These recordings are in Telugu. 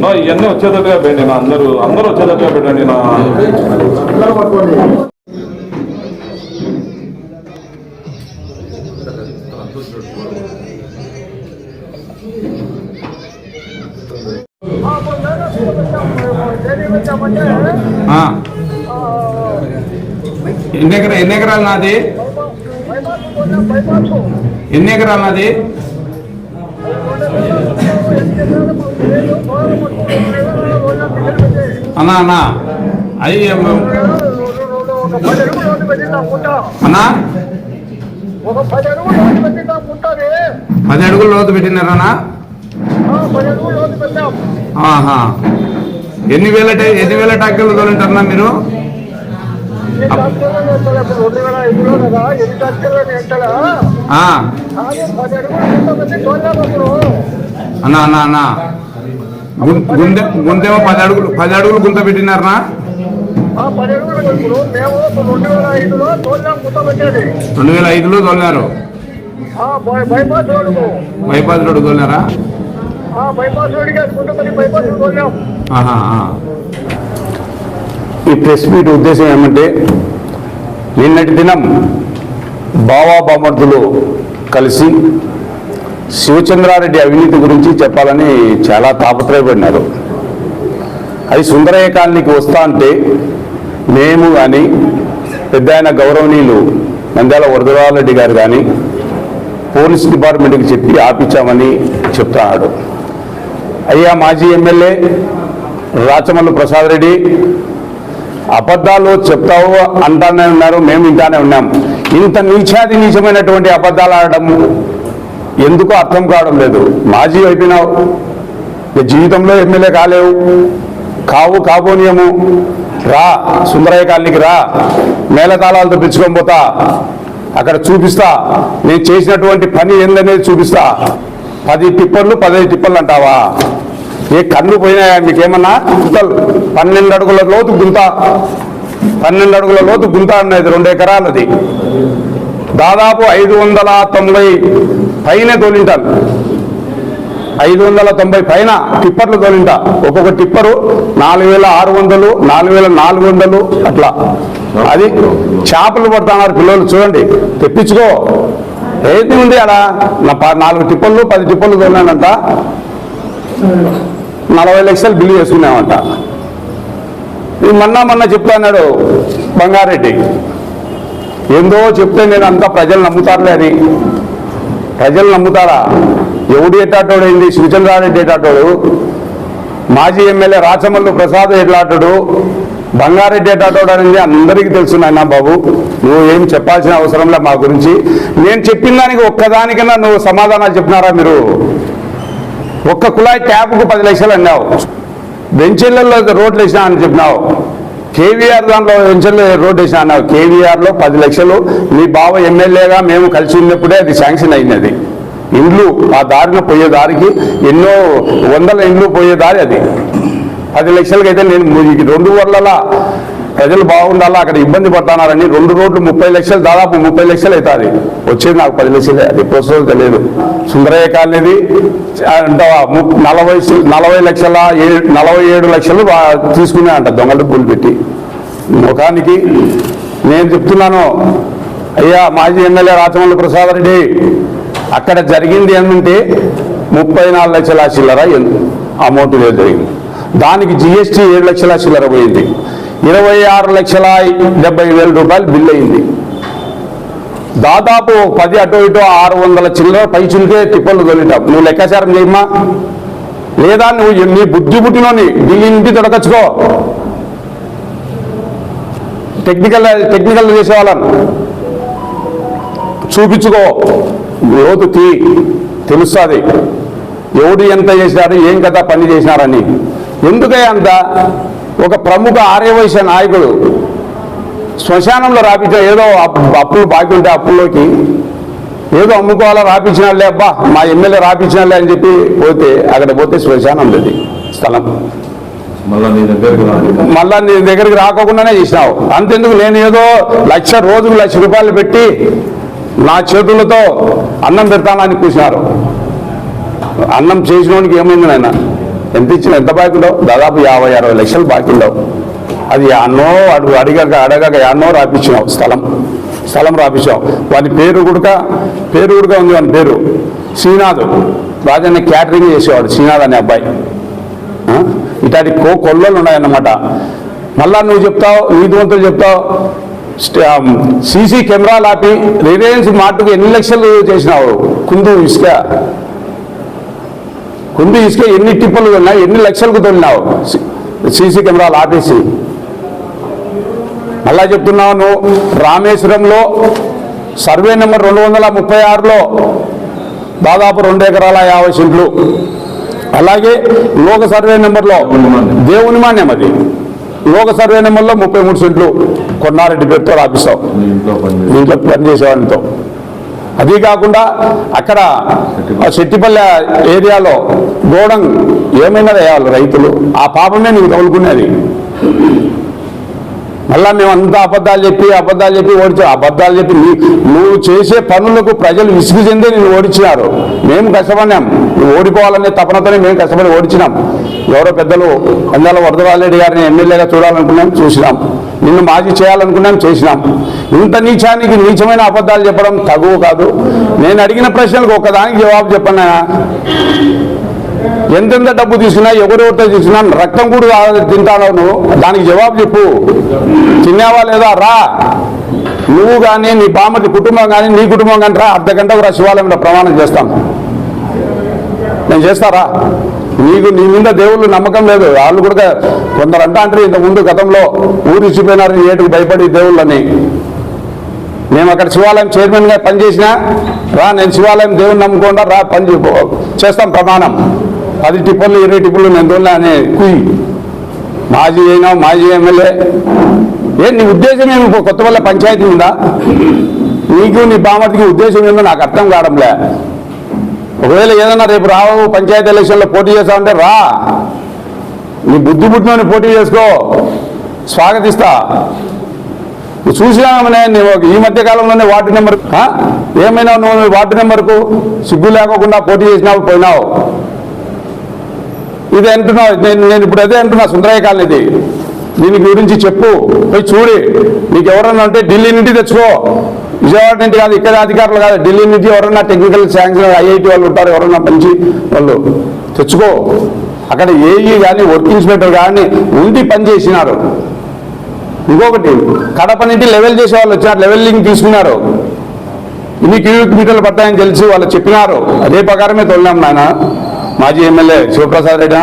నో ఇవన్నీ వచ్చేటట్టుగా పెట్టండి నా అందరూ. అందరూ వచ్చేటట్టుగా పెట్టండి నా ఆ. ఎన్ని ఎకరా ఎన్ని ఎకరాలు నాది? ఎన్ని ఎకరాలు నాది? అన్నా అన్నా. అయ్యి అన్నా? ఒక పది అడుగులు లోతు పెట్టినాం పది అడుగులు లోతు పెట్టినారనా లోతు ఆహా. ఎన్ని వేల ఎన్ని వేల ట్యాక్టర్లు తోలింటారన్నా మీరు? అప్పుడు పది అడుగులు అప్పుడు అన్నా అన్నా అన్నా. గుం- గుండె గుంతేమో పది అడుగులు పది అడుగులు గుంత మేము రెండు వేల ఐదులో తోలినారు? Bypass road తోలినారా. ఈ ప్రెస్ మీట్ ఉద్దేశం ఏమంటే నిన్నటి దినం బావా బామర్దులు కలిసి శివచంద్రారెడ్డి అవినీతి గురించి చెప్పాలని చాలా తాపత్రయపడినారు. అది సుందరయ్య కాలనీకి వస్తా అంటే మేము కానీ పెద్ద ఆయన గౌరవనీయులు నంద్యాల వరదరారెడ్డి గారు కానీ పోలీస్ డిపార్ట్మెంట్కి చెప్పి ఆపించామని చెప్తున్నాడు. అయ్యా మాజీ ఎమ్మెల్యే రాచమల్లు ప్రసాద్ రెడ్డి అబద్ధాలు చెప్తావు అంటానే ఉన్నారు మేము ఇంటానే ఉన్నాం. ఇంత నీచాది నీచమైనటువంటి అబద్ధాలు ఆడడం ఎందుకు అర్థం కావడం లేదు. మాజీ అయిపోయినావు జీవితంలో ఎమ్మెల్యే కాలేవు. కావు కాబోనియము రా సుందరయ్య కాలనీకి రా. మేళతాళాలతో పిలుచుకొని పోతా. అక్కడ చూపిస్తా. నేను చేసినటువంటి పని ఏందనేది చూపిస్తా. పది టిప్పర్లు పదహైదు టిప్పర్లు అంటావా? ఏ కన్ను పోయినాయా మీకేమన్నా? గుంతలు పన్నెండు అడుగుల లోతు గుంత. పన్నెండు అడుగుల లోతు గుంత అన్నది రెండు ఎకరాలది. దాదాపు ఐదు వందల తొంభై పైన తోలింటాను ఐదు వందల తొంభై పైన టిప్పర్లు తోలింట. ఒక్కొక్క టిప్పరు నాలుగు వేల ఆరు వందలు నాలుగు వేల నాలుగు వందలు అట్లా. అది చేపలు పడుతున్నారు పిల్లలు చూడండి. తెప్పించుకో. ఏది ఉంది అలా? నా నాలుగు టిప్పర్లు పది టిప్పర్లు తోలినానంట నలభై లక్షలు బిల్లు చేసుకున్నామంట. ఈ మొన్న మొన్న చెప్తా బంగారెడ్డి. ఏందో చెప్తే నేను అంతా ప్రజలు నమ్ముతారులే అని. ప్రజలు నమ్ముతారా? ఎవడు ఎట్టాటోడు ఏంది? శివచంద్రారెడ్డి ఎట్టాటోడు మాజీ ఎమ్మెల్యే రాచమల్లు ప్రసాద్ ఎట్లాటోడు బంగారెడ్డి ఎట్లాటోడు అనేది అందరికీ తెలుసు నాయన బాబు. నువ్వు ఏం చెప్పాల్సిన అవసరం లే మా గురించి. నేను చెప్పిన దానికి ఒక్కదానికన్నా నువ్వు సమాధానాలు చెప్పినారా మీరు? ఒక్క కుళాయి ట్యాప్కు పది లక్షలు అన్నావు. బెంచీలలో రోడ్లు వేసినా అని చెప్పినావు. కేవీఆర్ దాంట్లో వెంచర్లో రోడ్డు వేసిన అన్నావు కేవీఆర్లో పది లక్షలు. మీ బావ ఎమ్మెల్యేగా మేము కలిసి ఉన్నప్పుడే అది శాంక్షన్ అయినది. ఇండ్లు ఆ దారిన పోయే దారికి ఎన్నో వందల ఇండ్లు పోయే దారి అది. పది లక్షలకైతే నేను రెండు వర్లలా ప్రజలు బాగుండాలా అక్కడ ఇబ్బంది పడుతున్నారని రెండు రోడ్లు ముప్పై లక్షలు దాదాపు ముప్పై లక్షలు అవుతుంది. వచ్చేది నాకు పది లక్షలే అది ప్రస్తుతం తెలియదు. సుందరయ్య కాలేది అంటావా ము- నలభై నలభై లక్షల ఏ- నలభై ఏడు లక్షలు తీసుకున్నాయంట దొంగల పూలు డబ్బులు పెట్టి. ముఖానికి నేను చెప్తున్నాను అయ్యా మాజీ ఎమ్మెల్యే రాచమల్లి ప్రసాద్ రెడ్డి అక్కడ జరిగింది ఏంటంటే ముప్పై నాలుగు లక్షల చిల్లర అమౌంట్ జరిగింది. దానికి జిఎస్టీ ఏడు లక్షల చిల్లర పోయింది. ఇరవై ఆరు లక్షల డెబ్బై వేల రూపాయలు బిల్ అయింది. దాదాపు పది అటు ఇటు ఆరు వందల చిల్లర పై టిప్పలు తొలిటాం. నువ్వు లెక్కాచారం చేయమ్మా. లేదా నువ్వు నీ బుద్ధి పుట్టినోని ఢిల్లీ ఇంటి తొడకచ్చుకో. Technical technical చేసేవాళ్ళను చూపించుకో. లోతు తీ. తెలుస్తుంది. ఎవడు ఎంత చేశారు ఏం కదా పని చేసినారని. ఎందుకే అంత? ఒక ప్రముఖ ఆర్యవైశ్య నాయకుడు శ్మశానంలో రాపించిన ఏదో అప్పు- అప్పులు బాకీ ఉంటే అప్పుల్లోకి ఏదో అమ్ముకోవాలా రాపించినాళ్ళే అబ్బా మా ఎమ్మెల్యే రాపించినాళ్ళే అని చెప్పి పోతే అక్కడ పోతే శ్మశానం లేదు స్థలం. మళ్ళీ నీ దగ్గరికి రాని మళ్ళా నీ దగ్గరికి రాకోకుండానే చేసినావు. అంతెందుకు నేను ఏదో లక్ష రోజుకు లక్ష రూపాయలు పెట్టి నా చేతులతో అన్నం పెడతానని కూర్చున్నారు అన్నం చేసినోనికి ఏమైంది నాయన? ఎంత ఇచ్చిన ఎంత బాకీ ఉండవు దాదాపు యాభై అరవై లక్షలు బాకీ ఉండవు అది ఎన్నో అడుగు అడిగాక అడగాక ఎన్నో రాపించినావు స్థలం. స్థలం రాపించావు వాని పేరు గుడక? పేరు గుడక ఉంది వాని పేరు? శ్రీనాథ్. రాజన్న క్యాటరింగ్ చేసేవాడు శ్రీనాథ్ అనే అబ్బాయి. ఆ? కో కొల్లలు ఉన్నాయన్నమాట. మళ్ళా నువ్వు చెప్తావు నీతివంతులు చెప్తావు. సీసీ కెమెరాలు ఆపి రిలయన్స్ మార్టుకు ఎన్ని లక్షలు చేసినావు? కుందు ఇసుక. కుందు ఇసుక ఎన్ని టిప్పులు ఉన్నాయి ఎన్ని లక్షలకు తొలినావు? సీసీ కెమెరాలు ఆపేసి. మళ్ళా చెప్తున్నావు నువ్వు రామేశ్వరంలో సర్వే నెంబర్ రెండు వందల ముప్పై ఆరులో దాదాపు రెండు ఎకరాల యాభై సెంట్లు. అలాగే లోక సర్వే నెంబర్లో దేవుని మాన్యం అది. లోక సర్వే నెంబర్లో ముప్పై మూడు సెంట్లు కొన్నారెడ్డి పేరుతో రాపిస్తావు. దీంట్లో పనిచేసేవాళ్ళతో అదీ కాకుండా అక్కడ ఆ శెట్టిపల్లె ఏరియాలో గోడం ఏమైనా వేయాలి రైతులు. ఆ పాపమే నీకు తగులుకునేది. మళ్ళా మేము అంతా అబద్ధాలు చెప్పి అబద్ధాలు చెప్పి ఓడించా అబద్ధాలు చెప్పి నువ్వు చేసే పనులకు ప్రజలు విసుగు చెందే నేను ఓడిచినారు. మేము కష్టపడినాం. నువ్వు ఓడిపోవాలనే తపనతోనే మేము కష్టపడి ఓడిచినాం. ఎవరో పెద్దలు అందాల వరదరాలరెడ్డి గారిని ఎమ్మెల్యేగా చూడాలనుకున్నాం చూసినాం. నిన్ను మాజీ చేయాలనుకున్నాం చేసినాం. ఇంత నీచానికి నీచమైన అబద్ధాలు చెప్పడం తగువ కాదు. నేను అడిగిన ప్రశ్నలకు ఒకదానికి జవాబు చెప్పనా? ఎంతెంత డబ్బు తీసుకున్నా ఎవరెవరితో తీసుకున్నా రక్తం కూడా తింటాను నువ్వు? దానికి జవాబు చెప్పు. తిన్నావా లేదా? రా. నువ్వు కానీ నీ బామ్మటి కుటుంబం కానీ నీ కుటుంబం కానీ రా. అర్ధ గంట కూడా శివాలయంలో ప్రమాణం చేస్తాం. నేను చేస్తారా నీకు నీ మీద దేవుళ్ళు నమ్మకం లేదు. వాళ్ళు కూడా కొందరు అంటా అంటే ఇంత ముందు గతంలో ఊరు ఏటుకు భయపడి దేవుళ్ళని. మేము అక్కడ శివాలయం చైర్మన్గా పనిచేసినా రా నేను శివాలయం దేవుని నమ్ముకుండా రా పని చే- చేస్తాం ప్రమాణం. పది టిప్పులు ఇరవై టిప్పులు నేను దోళ్ళ అనే కుయి. మాజీ అయినా మాజీ ఎమ్మెల్యే. ఏ నీ ఉద్దేశం ఏమి? కొత్త వల్ల పంచాయతీ ఉందా? నీకు నీ బామతికి ఉద్దేశం ఏందో నాకు అర్థం కావడంలే ఒకవేళ ఏదన్నా రేపు రావు పంచాయతీ ఎలక్షన్లో పోటీ చేస్తామంటే రా. నీ బుద్ధి బుద్ధిలోని పోటీ చేసుకో. స్వాగతిస్తా. చూసినామనే నువ్వు ఈ మధ్య కాలంలోనే వార్డు నెంబర్ ఏమైనా నువ్వు వార్డు నెంబర్కు సిగ్గు లేకోకుండా పోటీ చేసినావు పోయినావు? ఇది అంటున్నావు. నేను నేను ఇప్పుడు అదే అంటున్నా సుందరయ్య కాలనీది దీని గురించి చెప్పు. పోయి చూడి. నీకు ఎవరన్నా ఉంటే ఢిల్లీ నుండి తెచ్చుకో. విజయవాడ నుండి కాదు ఇక్కడ అధికారులు కాదు. ఢిల్లీ నుంచి ఎవరన్నా టెక్నికల్ శాంక్షన్ ఐఐటి వాళ్ళు ఉంటారు ఎవరన్నా మంచి వాళ్ళు తెచ్చుకో. అక్కడ ఏఈ కానీ వర్క్ ఇన్స్పెక్టర్ కానీ ఉండి పని చేసినారు ఇంకొకటి కడప నుండి లెవెల్ చేసే వాళ్ళు వచ్చినారు లెవెల్లింగ్ తీసుకున్నారు. ఇన్ని కిలోమీటర్లు పడతాయని తెలిసి వాళ్ళు చెప్పినారు. అదే ప్రకారమే తొలినాం నాయన. మాజీ ఎమ్మెల్యే శివప్రసాద్ రెడ్డి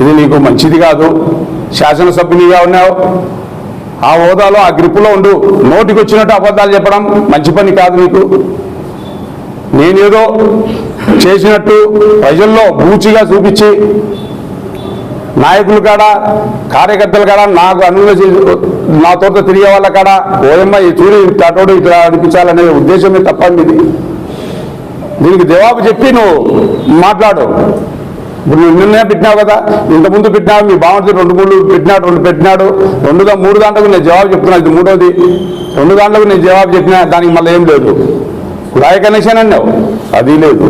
ఇది నీకు మంచిది కాదు. శాసనసభ్యునిగా ఉన్నావు. ఆ హోదాలో ఆ గ్రిప్పులో ఉండు. నోటికి వచ్చినట్టు అబద్ధాలు చెప్పడం మంచి పని కాదు నీకు. నేనేదో చేసినట్టు ప్రజల్లో బూచిగా చూపించి నాయకులు కాడ కార్యకర్తలు కాడ నాకు అనుమతి నా తోట తిరిగే వాళ్ళ కాడ ఓయమ్మ ఈ చూడు ఇట్లాటోడు ఇట్లా అనిపించాలనే ఉద్దేశమే తప్ప ఇది. దీనికి జవాబు చెప్పి నువ్వు మాట్లాడు. ఇప్పుడు నువ్వు నిన్నే పెట్టినావు కదా ఇంతకుముందు పెట్టినావు మీ బావంతి రెండు మూడు పెట్టినాడు రెండు పెట్టినాడు రెండుగా మూడు దాంట్లకు నేను జవాబు చెప్తున్నా ఇది మూడోది. రెండు దాంట్లకు నేను జవాబు చెప్పినా దానికి మళ్ళీ ఏం లేదు. కుళాయి కనెక్షన్ అన్నావు అది లేదు.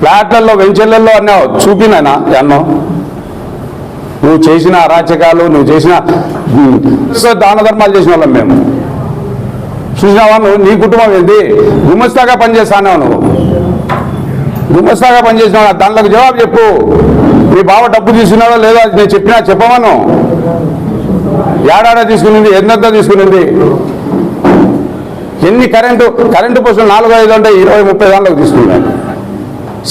ఫ్లాట్లలో వెంచర్లలో అన్నావు చూపినానా అన్నావు. నువ్వు చేసిన అరాచకాలు నువ్వు చేసిన సో దాన ధర్మాలు చేసిన వాళ్ళం మేము. చూసినావా నువ్వు? నీ కుటుంబం ఏంది? గుమస్తాగా పనిచేస్తాను నువ్వు. గుమస్తాగా పనిచేసినావు దాంట్లోకి జవాబు చెప్పు. మీ బావ డబ్బు తీసుకున్నాడో లేదో అది నేను చెప్పినా చెప్పమను. ఏడాడ తీసుకునింది? ఎంతంతా తీసుకునింది? ఎన్ని కరెంటు కరెంటు పోస్టులు నాలుగు ఐదు ఉంటాయి ఇరవై ముప్పై దాంట్లోకి తీసుకున్నాను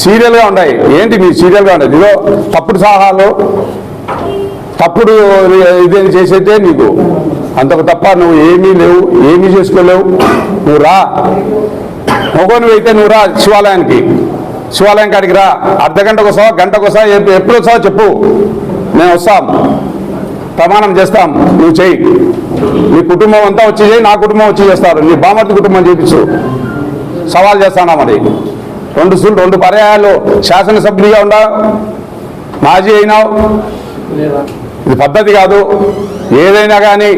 సీరియల్గా ఉన్నాయి. ఏంటి మీ సీరియల్గా ఉండదు ఇదో తప్పుడు సలహాలు. తప్పుడు ఇదేం చేసేదే నీకు. అంతకు తప్ప నువ్వు ఏమీ లేవు ఏమీ చేసుకోలేవు. నువ్వు రా. మొగోను అయితే నువ్వు రా శివాలయానికి. శివాలయం కాడికి రా. అర్ధ గంటకు వస్తావా? గంటకు వస్తావా? ఎప్పుడు వస్తావో చెప్పు. మేము వస్తాం. ప్రమాణం చేస్తాం. నువ్వు చెయ్యి. నీ కుటుంబం అంతా వచ్చి చేయి నా కుటుంబం వచ్చి చేస్తారు. నీ బామర్తి కుటుంబం చేపించు సవాల్ చేస్తానా మరి? రెండు సులు రెండు పర్యాయాలు శాసనసభ్యుడిగా ఉండా? మాజీ అయినావు. ఇది పద్ధతి కాదు. ఏదైనా కానీ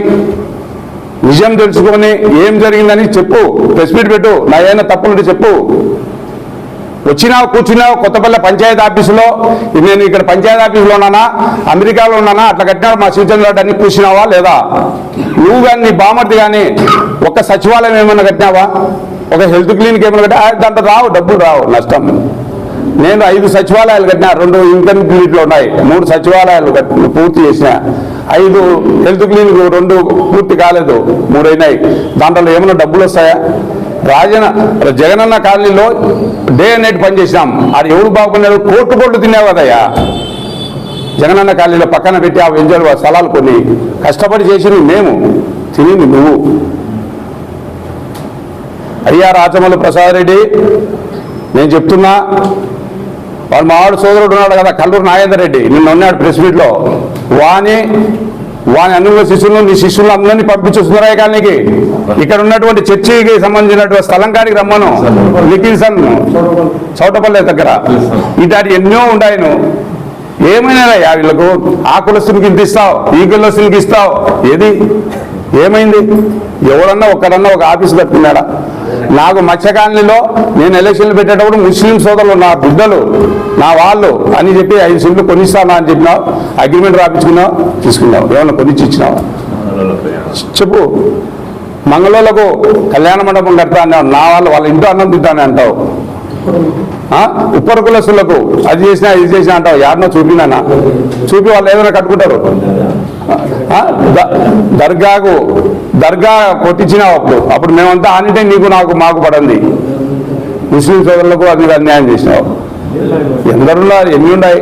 నిజం తెలుసుకొని ఏం జరిగిందని చెప్పు. ప్రెస్ మీట్ పెట్టు. నా ఏమైనా తప్పులుంటే చెప్పు. వచ్చినావు కూర్చున్నావు కొత్తపల్లి పంచాయతీ ఆఫీసులో. నేను ఇక్కడ పంచాయతీ ఆఫీసులో ఉన్నానా? అమెరికాలో ఉన్నానా? అట్లా కట్టినాడు మా శివచంద్ర అన్ని కూర్చున్నావా? లేదా? నువ్వు కానీ నీ బామర్ది కానీ ఒక సచివాలయం ఏమైనా కట్టినావా? ఒక హెల్త్ క్లినిక్ ఏమైనా కట్టా దాంట్లో రావు డబ్బులు రావు నష్టం. నేను ఐదు సచివాలయాలు కట్టిన రెండు ఇన్కంప్లీట్లో ఉన్నాయి. మూడు సచివాలయాలు పూర్తి చేసిన. ఐదు హెల్త్ క్లినిక్ రెండు పూర్తి కాలేదు. మూడు అయినాయి దాంట్లో ఏమైనా డబ్బులు వస్తాయా? రాజన జగనన్న కాలనీలో డే అండ్ నైట్ పనిచేసినాం. అది ఎవరు బాగున్నాడు కోట్లు కోట్లు తిన్నావు కదయ్యా. జగనన్న కాలనీలో పక్కన పెట్టి ఆ వెంజలు స్థలాలు కొన్ని కష్టపడి చేసింది మేము. తినింది నువ్వు. అయ్యా రాచమల్లి ప్రసాద్ రెడ్డి నేను చెప్తున్నా వాడు మావాడు సోదరుడు ఉన్నాడు కదా కల్లూరు నాగేందర్ రెడ్డి. నిన్న ఉన్నాడు ప్రెస్ మీట్లో. వాని వాని అన్నుల శిష్యులను నీ శిష్యులను అందరినీ పంపించు సుందరయ్య ఇక్కడ ఉన్నటువంటి చర్చికి సంబంధించినటువంటి స్థలం కాడికి రమ్మను. లికిన్సన్ చౌటపల్లె దగ్గర. ఇట్లాంటి ఎన్నో ఉన్నాయను ఏమైనా వీళ్ళకు? ఆ కులస్తునికి ఇంత ఇస్తావు ఈ కులస్తునికి ఇస్తావు. ఏది? ఏమైంది? ఎవరన్నా ఒక్కడన్నా ఒక ఆఫీస్ పెట్టుకున్నాడా నాకు మత్స్యకాలనీలో నేను ఎలక్షన్లు పెట్టేటప్పుడు ముస్లిం సోదరులు నా బిడ్డలు నా వాళ్ళు అని చెప్పి ఐదు సీట్లు కొనిస్తానా అని చెప్పినావు అగ్రిమెంట్ రాపించుకున్నావు తీసుకున్నావు. ఏమన్నా కొనిచ్చి ఇచ్చినావు? చెప్పు. మంగళూరులకు కళ్యాణ మండపం కడతా అన్నావు. నా వాళ్ళు వాళ్ళ ఇంట్లో అన్నం తింటానే అంటావు. ఉప్పర కులస్తులకు అది చేసినా ఇది చేసినా అంటావు. యారినో చూపినానా? చూపి వాళ్ళు ఏదైనా కట్టుకుంటారు. దర్గాకు దర్గా కొట్టించినావు అప్పుడు. అప్పుడు మేమంతా ఆనిటే నీకు నాకు మాకు పడింది. ముస్లిం సోదరులకు అది అన్యాయం చేసినావు. ఎందరులా ఎన్ని ఉన్నాయి?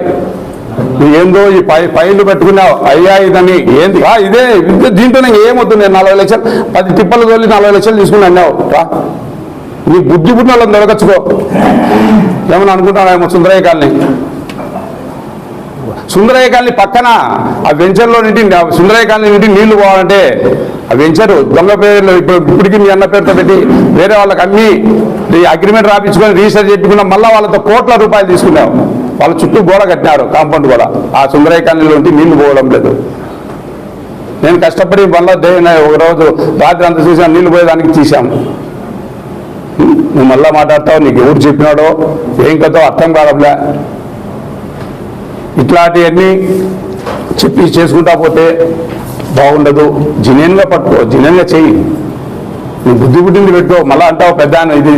నువ్వు ఏందో ఈ పై పైలు పెట్టుకున్నావు. అయ్యా ఇదని ఏంది? ఆ, ఇదే ఇదే దీంట్లో ఏమవుతుంది నలభై లక్షలు పది తిప్పలు తోలి నలభై లక్షలు తీసుకుని అన్నావు. నీ బుద్ధి పుట్టిన వాళ్ళని దొరకచ్చుకో ఏమని అనుకుంటానేమో సుందరయ్య కాలనీ సుందరయ్య కాలనీ పక్కన ఆ వెంచర్లో నుండి ఆ సుందరయ్య కాలనీ నుండి నీళ్ళు పోవాలంటే ఆ వెంచర్ దొంగ పేర్లు ఇప్పుడు ఇప్పటికి మీ అన్న పేరుతో పెట్టి వేరే వాళ్ళకి అమ్మి అగ్రిమెంట్ రాపించుకొని రీసెర్చ్ చెప్పుకున్నాం మళ్ళీ వాళ్ళతో కోట్ల రూపాయలు తీసుకున్నాం వాళ్ళ చుట్టూ గోడ కట్టినారు కాంపౌండ్ గోడ ఆ సుందరయ్య కాలనీలో ఉంటే నీళ్ళు పోవడం లేదు. నేను కష్టపడి మళ్ళీ ఒక రోజు రాత్రి అంత చూసాను నీళ్ళు పోయేదానికి తీశాం. నువ్వు మళ్ళా మాట్లాడతావు నీకు ఎవరు చెప్పినాడో ఏం కదో అర్థం కావడంలే ఇట్లాంటివన్నీ చెప్పి చేసుకుంటా పోతే బాగుండదు. జినేన్గా పట్టుకో జినేన్గా చెయ్యి. నువ్వు బుద్ధి బుద్ధిని పెట్టుకో. మళ్ళా అంటావు పెద్ద ఇది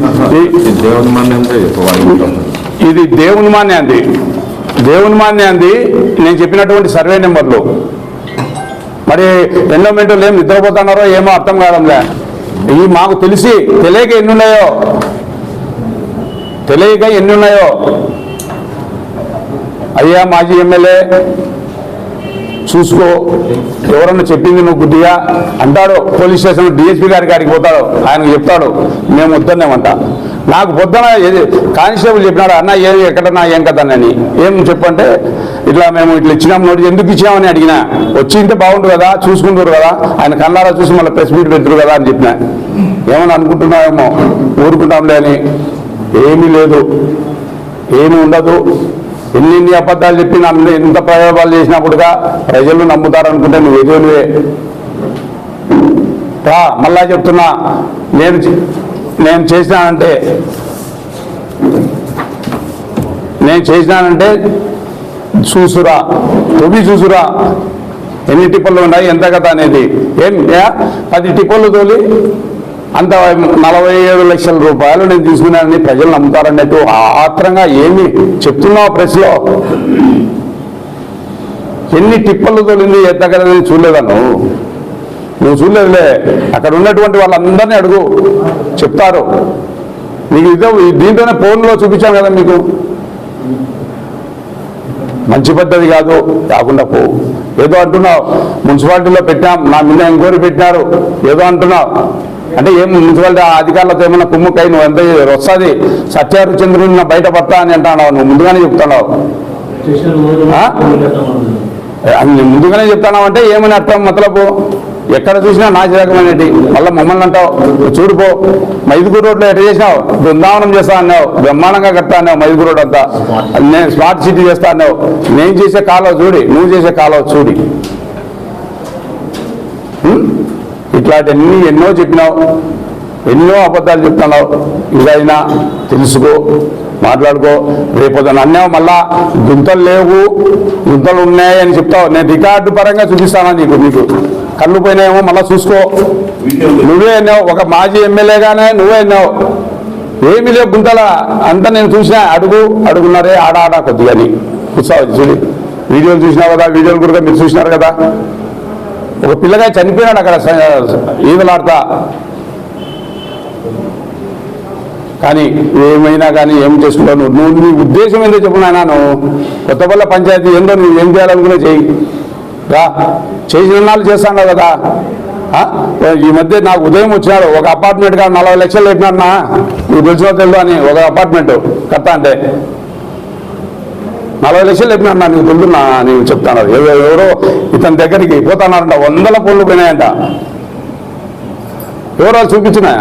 ఇది- దేవుని మాన్యాంది దేవుని మాన్యాంది నేను చెప్పినటువంటి సర్వే నెంబర్లు. మరి ఎండోమెంట్లు ఏం నిద్రపోతున్నారో ఏమో అర్థం కావడంలే. ఇవి మాకు తెలిసి తెలియక ఎన్ని ఉన్నాయో తెలియక ఎన్ని ఉన్నాయో? అయ్యా మాజీ ఎమ్మెల్యే చూసుకో. ఎవరన్నా చెప్పింది నువ్వు గుడ్డిగా అంటాడు పోలీస్ స్టేషన్ డిఎస్పీ గారి గారికి పోతాడు. ఆయనకు చెప్తాడు మేము వద్దనేమంట నాకు పొద్దున ఏది కానిస్టేబుల్ చెప్పినాడు అన్న ఎక్కడ ఎక్కడన్నా ఏం కదనని ఏం చెప్పంటే ఇట్లా మేము ఇట్లా ఇచ్చినాం నోటి ఎందుకు ఇచ్చినామని అడిగినా. వచ్చి ఇంటే బాగుండు కదా చూసుకుంటారు కదా ఆయన కన్నారా చూసి మళ్ళీ ప్రెస్ మీట్ పెడతారు కదా అని చెప్పిన. ఏమని అనుకుంటున్నామేమో ఊరుకుంటాంలే అని. ఏమీ లేదు. ఏమీ ఉండదు. ఎన్ని అబద్ధాలు చెప్పి నన్ను ఎంత ప్రయోగాలు చేసినా కూడా ప్రజలు నమ్ముతారనుకుంటే నువ్వు ఎదురువే. రా మళ్ళా చెప్తున్నా. నేను నేను చేసినానంటే నేను చేసినానంటే చూసురా. తొవి చూసురా. ఎన్ని టిప్పలు ఉన్నాయి ఎంత కదా అనేది. ఏం పది టిప్పలు తోలి అంత నలభై ఏడు లక్షల రూపాయలు నేను తీసుకున్నానని ప్రజలు నమ్ముతారన్నట్టు ఆత్రంగా ఏమి చెప్తున్నావు ప్రెస్లో? ఎన్ని టిప్పలు తోలింది ఎత్తగలని కదా చూడలేదా నువ్వు నువ్వు చూడలేదులే. అక్కడ ఉన్నటువంటి వాళ్ళందరినీ అడుగు. చెప్తారు. నీకు ఇదో దీంట్లోనే ఫోన్లో చూపించాం కదా మీకు. మంచి పద్ధతి కాదు. కాకుండా పో. ఏదో అంటున్నావు. మున్సిపాలిటీలో పెట్టాం. నా మీద ఎంక్వైరీ పెట్టినారు. ఏదో అంటున్నావు. అంటే ఏం మున్సిపాలిటీ అధికారులతో ఏమన్నా కుమ్ముకై నువ్వు ఎంత వస్తుంది. సత్యారుచంద్రుని బయట పడతా అని అంటున్నావు. నువ్వు ముందుగానే చెప్తున్నావు. ఆ? అది ముందుగానే చెప్తాను అంటే ఏమని అర్థం మతలపు ఎక్కడ చూసినా నాశరకమైనటి మళ్ళీ మమ్మల్ని అంటావు. చూడుపో మైదుగూరు రోడ్లో ఎట్లా చేసినావు? బృందావనం చేస్తా అన్నావు. బ్రహ్మాండంగా కడతా అన్నావు మైదుగూరు రోడ్ అంతా. నేను స్మార్ట్ సిటీ చేస్తా అన్నావు. నేను చేసే కాలువ చూడి. నువ్వు చేసే కాలువ చూడి. ఇట్లాంటివన్నీ ఎన్నో చెప్పినావు ఎన్నో అబద్ధాలు చెప్తున్నావు. ఇదైనా తెలుసుకో మాట్లాడుకో. రేపొద్దున అన్నావు మళ్ళా గుంతలు లేవు గుంతలు ఉన్నాయని చెప్తావు. నేను రికార్డు పరంగా చూపిస్తానా నీకు నీకు. కళ్ళు పోయినాయేమో మళ్ళీ చూసుకో. నువ్వే అన్నావు ఒక మాజీ ఎమ్మెల్యేగానే నువ్వే అన్నావు. ఏమి లేవు గుంతల అంతా నేను చూసినా. అడుగు అడుగున్నారే ఆడ ఆడ కొద్దిగా అని చూసావు చూడు. వీడియోలు చూసినావు కదా వీడియోలు కూడా మీరు చూసినారు కదా. ఒక పిల్లగా చనిపోయినాడు అక్కడ ఈదలాడతా. కానీ ఏమైనా కానీ ఏం చేసుకుంటావు నువ్వు నువ్వు నీ ఉద్దేశం ఏందో చెప్పు నాయనా నువ్వు కొత్తపల్ల పంచాయతీ ఏందో నువ్వు ఏం చేయాలనుకునే చెయ్యి. రా చేసిన నాళ్ళు చేస్తాను కదా. ఈ మధ్య నాకు ఉదయం వచ్చినాడు ఒక అపార్ట్మెంట్ కానీ నలభై లక్షలు పెట్టినా నువ్వు తెలిసిన తెలుదు అని ఒక అపార్ట్మెంట్ కట్ట అంటే. నలభై లక్షలు చెప్పినా నీకు తెలుదున్నా నేను చెప్తాను ఎవరో ఎవరో ఇతని దగ్గరికి పోతానంట వందల పనులు పోయినాయంట. ఎవరో చూపించినా